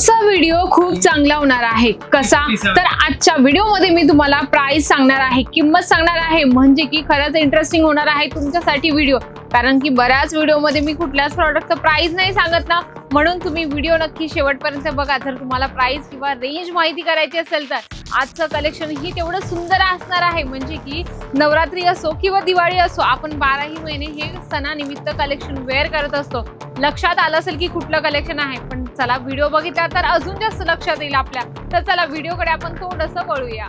आजचा व्हिडिओ खूप चांगला होणार आहे. कसा? तर आजच्या व्हिडिओमध्ये मी तुम्हाला प्राइस सांगणार आहे किंमत सांगणार आहे म्हणजे की खरंच इंटरेस्टिंग होणार आहे तुमच्यासाठी व्हिडिओ कारण की बऱ्याच व्हिडिओमध्ये मी कुठल्याच प्रॉडक्टचं प्राइस नाही सांगत ना. म्हणून तुम्ही व्हिडिओ नक्की शेवटपर्यंत बघा. जर तुम्हाला प्राइस किंवा रेंज माहिती करायची असेल तर आजचं कलेक्शन ही तेवढं सुंदर असणार आहे. म्हणजे की नवरात्री असो किंवा दिवाळी असो आपण बाराही महिने हे सणानिमित्त कलेक्शन वेअर करत असतो. लक्षात आलं असेल की कुठलं कलेक्शन आहे पण चला व्हिडिओ बघितला तर अजून जास्त लक्षात येईल आपल्या. तर चला व्हिडिओकडे आपण थोडंसं वळूया.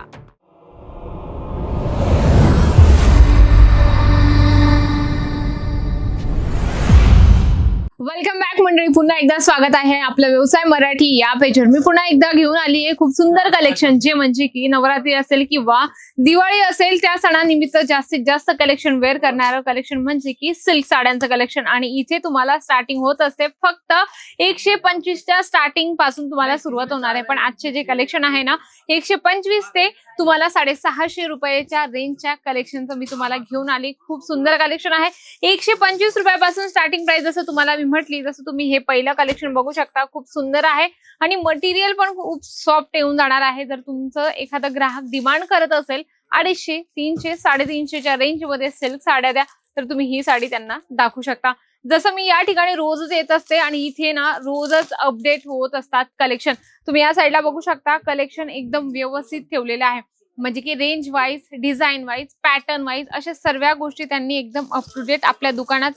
मंडळी पुन्हा एकदा स्वागत आहे आपला व्यवसाय मराठी या पेजवर मी पुन्हा एकदा घेऊन आली आहे खूप सुंदर कलेक्शन जे म्हणजे की नवरात्री असेल किंवा दिवाळी असेल त्या सणानिमित्त जास्तीत जास्त कलेक्शन वेअर करणारं कलेक्शन म्हणजे की सिल्क साड्यांचं कलेक्शन आणि इथे तुम्हाला स्टार्टिंग होत असते फक्त एकशे पंचवीसच्या स्टार्टिंगपासून तुम्हाला सुरुवात होणार आहे. पण आजचे जे कलेक्शन आहे ना एकशे पंचवीस ते तुम्हाला साडेसहाशे रुपयाच्या रेंजच्या कलेक्शनचं मी तुम्हाला घेऊन आली. खूप सुंदर कलेक्शन आहे. एकशे पंचवीस रुपयापासून स्टार्टिंग प्राइस जसं तुम्हाला मी म्हटली जसं तुम्ही हे पहिलं कलेक्शन बघू शकता. खूप सुंदर आहे. आणि मटेरियल पण खूप सॉफ्ट येऊन जाणार आहे. जर तुमचं एखादं ग्राहक डिमांड करत असेल अडीचशे तीनशे साडेतीनशेच्या रेंजमध्ये सिल्क साड्या द्या तर तुम्ही ही साडी त्यांना दाखवू शकता. जसं मी या ठिकाणी रोजच येत असते आणि इथे ना रोजच अपडेट होत असतात कलेक्शन तुम्ही या साईडला बघू शकता. कलेक्शन एकदम व्यवस्थित ठेवलेलं आहे. म्हणजे की range wise design wise pattern wise अशा सर्व गोष्टी त्यांनी एकदम अप टू डेट आपल्या दुकानात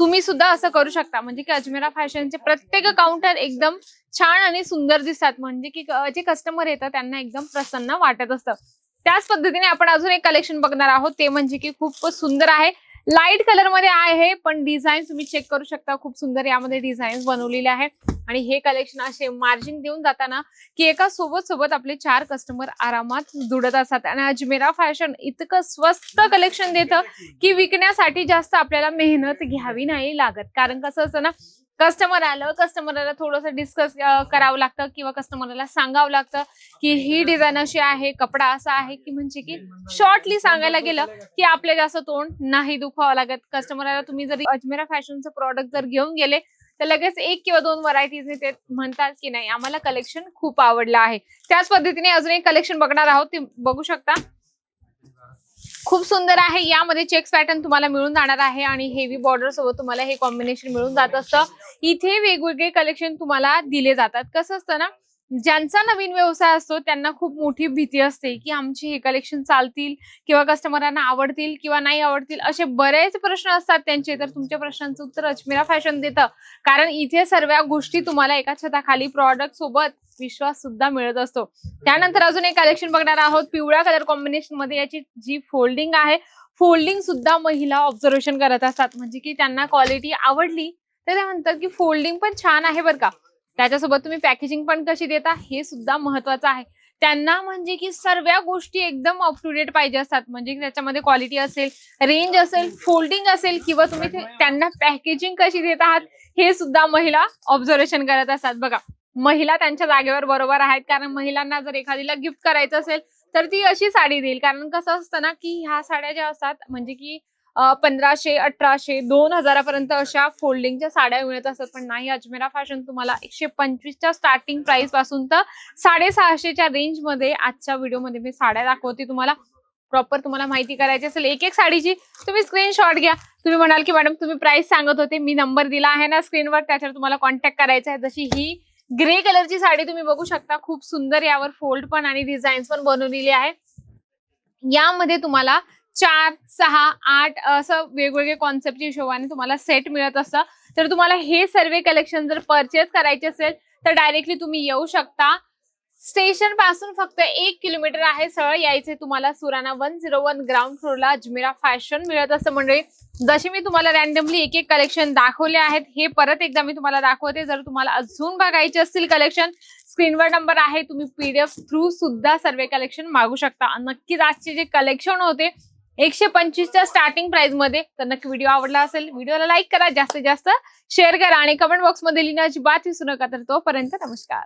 तुम्ही सुद्धा असं करू शकता. म्हणजे की अजमेरा फॅशनचे प्रत्येक काउंटर एकदम छान आणि सुंदर दिसतात. म्हणजे की जे कस्टमर येतात त्यांना एकदम प्रसन्न वाटत असतं. त्याच पद्धतीने आपण अजून एक कलेक्शन बघणार आहोत. ते म्हणजे की खूप सुंदर आहे. लाइट कलरमध्ये आहे पण डिझाईन तुम्ही चेक करू शकता. खूप सुंदर यामध्ये डिझाईन बनवलेले आहे आणि हे कलेक्शन असे मार्जिन देऊन जाताना की एका सोबत सोबत आपले चार कस्टमर आरामात जुडत असतात. आणि अजमेरा फॅशन इतकं स्वस्त कलेक्शन देतं की विकण्यासाठी जास्त आपल्याला मेहनत घ्यावी नाही लागत. कारण कसं असतं ना कस्टमर आलं कस्टमरला थोडंसं डिस्कस करावं लागतं किंवा कस्टमरला सांगावं लागतं की ही डिझाईन अशी आहे कपडा असा आहे की म्हणजे की शॉर्टली सांगायला गेलं की आपल्या जास्त तोंड नाही दुखावं लागत. कस्टमरला तुम्ही जर अजमेरा फॅशनचं प्रॉडक्ट जर घेऊन गेले तर लगेच एक किंवा दोन व्हरायटीज ते म्हणतात की नाही आम्हाला कलेक्शन खूप आवडलं आहे. त्याच पद्धतीने अजून एक कलेक्शन बघणार आहोत ते बघू शकता. खूप सुंदर आहे. यामध्ये चेक्स पॅटर्न तुम्हाला मिळून जाणार आहे आणि हेवी बॉर्डर सोबत तुम्हाला हे कॉम्बिनेशन मिळून जात असतं. इथे वेगवेगळे कलेक्शन तुम्हाला दिले जातात. कसं असतं ना ज्यांचा नवीन व्यवसाय असतो त्यांना खूप मोठी भीती असते की आमचे हे कलेक्शन चालतील किंवा कस्टमरांना आवडतील किंवा नाही आवडतील असे बरेच प्रश्न असतात त्यांचे. तर तुमच्या प्रश्नांचं उत्तर अजमेरा फॅशन देतं. कारण इथे सर्व गोष्टी तुम्हाला एका छताखाली प्रॉडक्ट सोबत विश्वास सुद्धा मिळत असतो. त्यानंतर अजून एक कलेक्शन बघणार आहोत पिवळ्या कलर कॉम्बिनेशनमध्ये याची जी फोल्डिंग आहे फोल्डिंग सुद्धा महिला ऑब्झर्वेशन करत असतात. म्हणजे की त्यांना क्वालिटी आवडली तर ते म्हणतात की फोल्डिंग पण छान आहे बरं का. त्याच्यासोबत तुम्ही पॅकेजिंग पण कशी देता हे सुद्धा महत्वाचं आहे. त्यांना म्हणजे की सर्व गोष्टी एकदम अप टू डेट पाहिजे असतात. म्हणजे की त्याच्यामध्ये क्वालिटी असेल रेंज असेल फोल्डिंग असेल किंवा तुम्ही त्यांना पॅकेजिंग कशी देत आहात हे सुद्धा महिला ऑब्झर्वेशन करत असतात. बघा महिला त्यांच्या जागेवर बरोबर आहेत. कारण महिलांना जर एखादीला गिफ्ट करायचं असेल तर ती अशी साडी देईल. कारण कसं असतं ना की ह्या साड्या ज्या असतात म्हणजे की पंधराशे अठराशे दोन हजारापर्यंत अशा फोल्डिंगच्या साड्या मिळत असतात. पण नाही अजमेरा फॅशन तुम्हाला एकशे पंचवीसच्या स्टार्टिंग प्राइसपासून तर साडेसहाशेच्या रेंजमध्ये आजच्या व्हिडिओमध्ये मी साड्या दाखवते तुम्हाला. प्रॉपर तुम्हाला माहिती करायची असेल एक एक साडीची तुम्ही स्क्रीनशॉट घ्या. तुम्ही म्हणाल की मॅडम तुम्ही प्राइस सांगत होते मी नंबर दिला आहे ना स्क्रीनवर त्याच्यावर तुम्हाला कॉन्टॅक्ट करायचा आहे. जशी ही ग्रे कलरची साडी तुम्ही बघू शकता. खूप सुंदर यावर फोल्ड पण आणि डिझाईन्स पण बनवलेली आहे. यामध्ये तुम्हाला चार सहा आठ असं वेगवेगळे कॉन्सेप्टच्या हिशोबाने तुम्हाला सेट मिळत असतं. तर तुम्हाला हे सर्व कलेक्शन जर परचेस करायचे असेल तर डायरेक्टली तुम्ही येऊ शकता. स्टेशनपासून फक्त एक किलोमीटर आहे सरळ. यायचे तुम्हाला Surana one zero one ground फ्लोरला Ajmera fashion मिळत असतं मंडळी. जसे मी तुम्हाला रॅन्डमली एक एक कलेक्शन दाखवले आहेत हे परत एकदा मी तुम्हाला दाखवते. जर तुम्हाला अजून बघायचे असतील कलेक्शन स्क्रीनवर नंबर आहे. तुम्ही पीडीएफ थ्रू सुद्धा सर्व कलेक्शन मागू शकता. नक्कीच आजचे जे कलेक्शन होते एकशे पंचवीसच्या स्टार्टिंग प्राइसमध्ये. तर नक्की व्हिडिओ आवडला असेल व्हिडिओला लाईक करा जास्तीत जास्त शेअर करा आणि कमेंट बॉक्समध्ये बात अजिबात विसरू नका तर तोपर्यंत नमस्कार.